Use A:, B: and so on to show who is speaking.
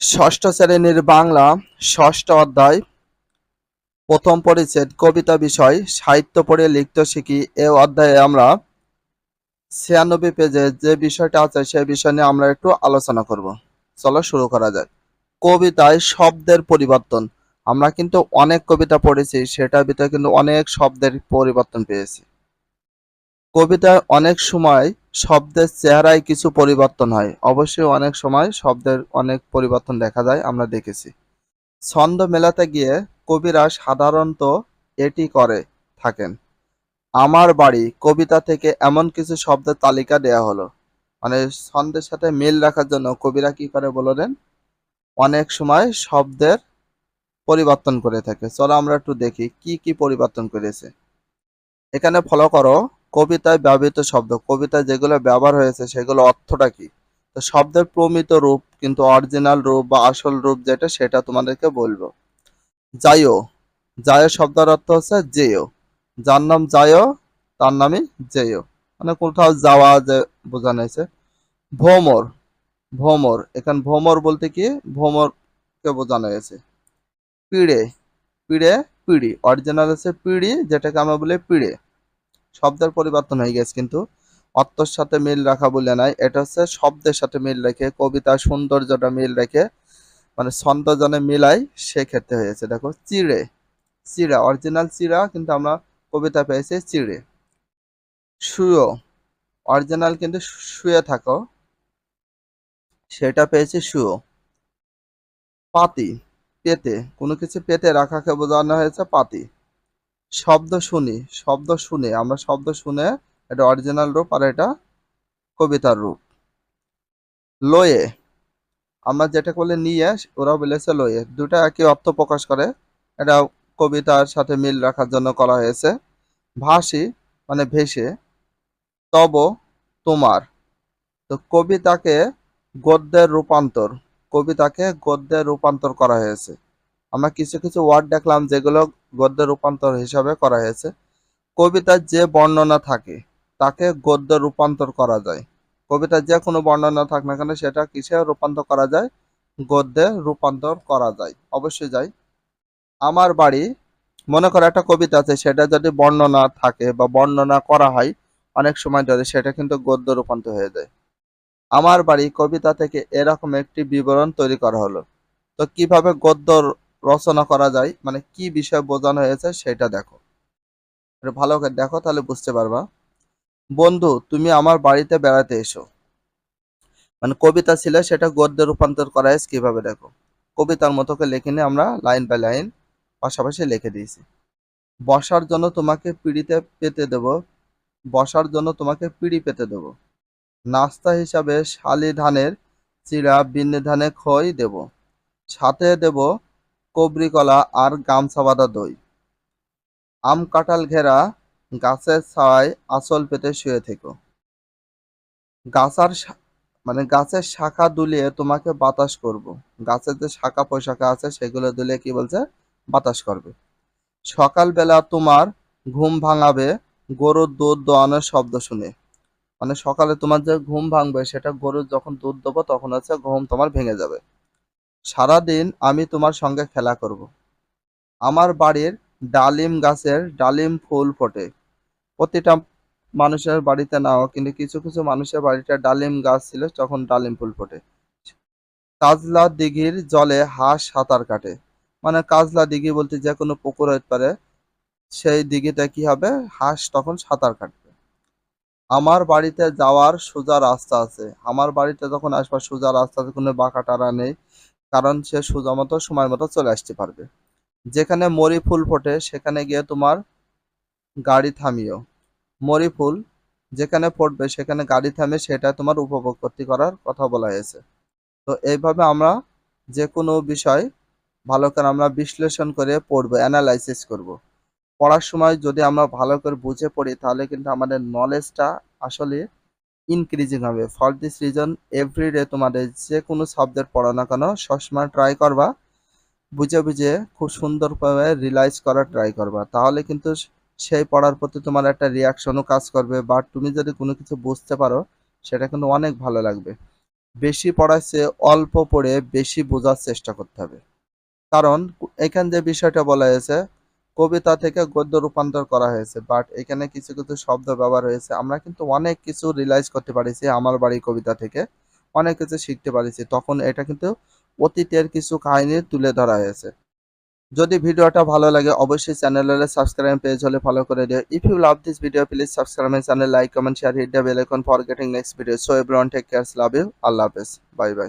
A: ষষ্ঠ শ্রেণির বাংলা ষষ্ঠ অধ্যায়, প্রথম পরিচ্ছেদ, কবিতা বিষয়, সাহিত্য পড়ে লিখতে শিখি। এ অধ্যায়ে আমরা ছিয়ানব্বই পেজে যে বিষয়টা আছে সে বিষয় নিয়ে আমরা একটু আলোচনা করব। চলো শুরু করা যাক। কবিতায় শব্দের পরিবর্তন। আমরা কিন্তু অনেক কবিতা পড়েছি, সেটার ভিতরে কিন্তু অনেক শব্দের পরিবর্তন পেয়েছি। কবিতায় অনেক সময় শব্দের চেহারায় কিছু পরিবর্তন হয়। অবশ্যই অনেক সময় শব্দের অনেক পরিবর্তন দেখা যায়, আমরা দেখেছি। ছন্দ মেলাতে গিয়ে কবিরা সাধারণত এটি করে থাকেন। আমার বাড়ি কবিতা থেকে এমন কিছু শব্দের তালিকা দেয়া হলো। মানে ছন্দের সাথে মিল রাখার জন্য কবিরা কি করে বললেন? অনেক সময় শব্দের পরিবর্তন করে থাকে। চলো আমরা একটু দেখি, কি কি পরিবর্তন করেছে। এখানে ফলো করো। কবিতায় ব্যবহৃত শব্দ। কবিতায় যেগুলো ব্যবহার হয়েছে, সেগুলো অর্থটা কি? তো শব্দের প্রমিত রূপ, কিন্তু অরিজিনাল রূপ বা আসল রূপ যেটা, সেটা তোমাদেরকে বলব। যাইও। যায়ো শব্দের অর্থ হচ্ছে যেও। যার নাম যায়ও তার নামই যেও। মানে কোথাও যাওয়া যে বোঝানো হয়েছে ভ্রমর ভ্রমর এখানে ভ্রমর বলতে কি? ভ্রমরকে বোঝানো হয়েছে। পিড়ে। পিড়ে, পিড়ি। অরিজিনাল হচ্ছে পিড়ি, যেটাকে আমরা বলি পিড়ে। শব্দের পরিবর্তন হয়ে গেছে, কিন্তু অর্থর সাথে মিল রাখা বলে নাই। এটা হচ্ছে শব্দের সাথে মিল রেখে, কবিতার সৌন্দর্যটা মিল রেখে মানে ছন্দ জনে মিলাই সেক্ষেত্রে হয়েছে। দেখো, চিড়ে, চিড়া অরিজিনাল চিড়া, কিন্তু আমরা কবিতা পেয়েছি চিড়ে। শুয়ো অরিজিনাল কিন্তু শুয়ে থাকো, সেটা পেয়েছি শুয়ো। পাতি, পেতে, কোনো কিছু পেতে রাখাকে বোঝানো হয়েছে পাতি। শব্দ শুনি, শব্দ শুনে। আমরা শব্দ শুনে এটা অরিজিনাল রূপ আর এটা কবিতার রূপ। লয়ে, আমরা যেটা বলে নিয়ে ওরা বলেছে লয়ে। দুটা একই অর্থ প্রকাশ করে। এটা কবিতার সাথে মিল রাখার জন্য করা হয়েছে। ভাসি মানে ভেসে তব তোমার। তো কবিতাকে গদ্যের রূপান্তর, কবিতাকে গদ্যের রূপান্তর করা হয়েছে। আমরা কিছু কিছু ওয়ার্ড দেখলাম যেগুলো গদ্য রূপান্তর হিসাবে করা হয়েছে। কবিতার যে বর্ণনা থাকে, তাকে গদ্য রূপান্তর করা যায়। কবিতার যে কোনো বর্ণনা থাক না কেন, সেটা কিসে রূপান্তর করা যায়? গদ্যে রূপান্তর করা যায়। অবশ্যই যায় আমার বাড়ি, মনে করো একটা কবিতা আছে, সেটা যদি বর্ণনা থাকে বা বর্ণনা করা হয়, অনেক সময় ধরে সেটা কিন্তু গদ্য রূপান্তর হয়ে যায়। আমার বাড়ি কবিতা থেকে এরকম একটি বিবরণ তৈরি করা হলো। তো কীভাবে গদ্য রচনা করা যায় মানে কি বিষয় বোঝানো হয়েছে সেটা দেখো। ভালো করে দেখো, তাহলে বুঝতে পারবা। বন্ধু, তুমি আমার বাড়িতে বেড়াতে এসো। মানে কবিতা ছিল, সেটা গদ্যে রূপান্তর করা হয়েছে কীভাবে দেখো। কবিতার মতো করে লিখে নিয়ে আমরা লাইন বাই লাইন পাশাপাশি লিখে দিয়েছি। বসার জন্য তোমাকে পিড়িতে পেতে দেব। বসার জন্য তোমাকে পিড়ি পেতে দেব। নাস্তা হিসাবে শালি ধানের চিড়া, বিন্নি ধানে খই দেব। সাথে দেব কবরি কলা আর গামছা বাঁধা দই। আম কাঁঠাল ঘেরা, গাছের ছায় আঁচল পেতে শুয়ে থেকো। গাছার মানে গাছের শাখা দুলিয়ে তোমাকে বাতাস করব। গাছের যে শাখা পোশাখা আছে, সেগুলো দুলিয়ে কি বলছে? বাতাস করবে। সকালবেলা তোমার ঘুম ভাঙাবে, গরুর দুধ দোয়ানোর শব্দ শুনে। মানে সকালে তোমার যে ঘুম ভাঙবে, সেটা গরুর যখন দুধ দেবো, তখন হচ্ছে ঘুম তোমার ভেঙে যাবে। সারাদিন আমি তোমার সঙ্গে খেলা করব। আমার বাড়ির ডালিম গাছের ডালিম ফুল ফোটে। প্রতিটা মানুষের বাড়িতে নাও কিন্তু কিছু কিছু মানুষের বাড়িতে ডালিম গাছ ছিল, তখন ডালিম ফুল ফোটে। কাজলা দিঘির জলে হাঁস সাঁতার কাটে। মানে কাজলা দিঘি বলতে যে কোনো পুকুর হতে পারে, সেই দিঘিতে কি হবে? হাঁস তখন সাঁতার কাটবে। আমার বাড়িতে যাওয়ার সোজা রাস্তা আছে। আমার বাড়িতে যখন আসবার সোজা রাস্তা আছে, কোনো বাঁকা টারা নেই। কারণ সে সোজা মতো সময় মতো চলে আসতে পারবে। যেখানে মরি ফুল ফোটে, সেখানে গিয়ে তোমার গাড়ি থামিও। মরি ফুল যেখানে ফুটবে, সেখানে গাড়ি থামে, সেটা তোমার উপভোগ করতে করার কথা বলা হয়েছে। তো এইভাবে আমরা যে কোনো বিষয় ভালো করে আমরা বিশ্লেষণ করে পড়ব অ্যানালাইসিস করব। পড়ার সময় যদি আমরা ভালো করে বুঝে পড়ি, তাহলে কিন্তু আমাদের নলেজটা আসলে ইনক্রিজিং হবে। ফর দিস রিজন এভরিডে তোমাদের যে কোনো সাবজেক্ট পড়া না কেন, সবসময় ট্রাই করবা। বুঝে বুঝে খুব সুন্দরভাবে রিলাইজ করার ট্রাই করবা। তাহলে কিন্তু সেই পড়ার প্রতি তোমার একটা রিয়াকশনও কাজ করবে। বা তুমি যদি কোনো কিছু বুঝতে পারো, সেটা কিন্তু অনেক ভালো লাগবে। বেশি পড়ার চেয়ে অল্প পড়ে বেশি বোঝার চেষ্টা করতে হবে। কারণ এখানে যে বিষয়টা বলা হয়েছে কবিতা থেকে গদ্য রূপান্তর করা হয়েছে বাট এখানে কিছু কিছু শব্দ ব্যবহার হয়েছে। আমরা কিন্তু অনেক কিছু রিলাইজ করতে পারিছি আমার বাড়ি কবিতা থেকে, অনেক কিছু শিখতে পারিছি। তখন এটা কিন্তু অতীতের কিছু কাহিনী তুলে ধরা হয়েছে। যদি ভিডিওটা ভালো লাগে, অবশ্যই চ্যানেলের সাবস্ক্রাইব পেজ হলে ফলো করে দিও। If you love this video please subscribe my channel like comment share hit the bell icon for getting next video so everyone take care love you আল্লাহ হাফেজ বাই বাই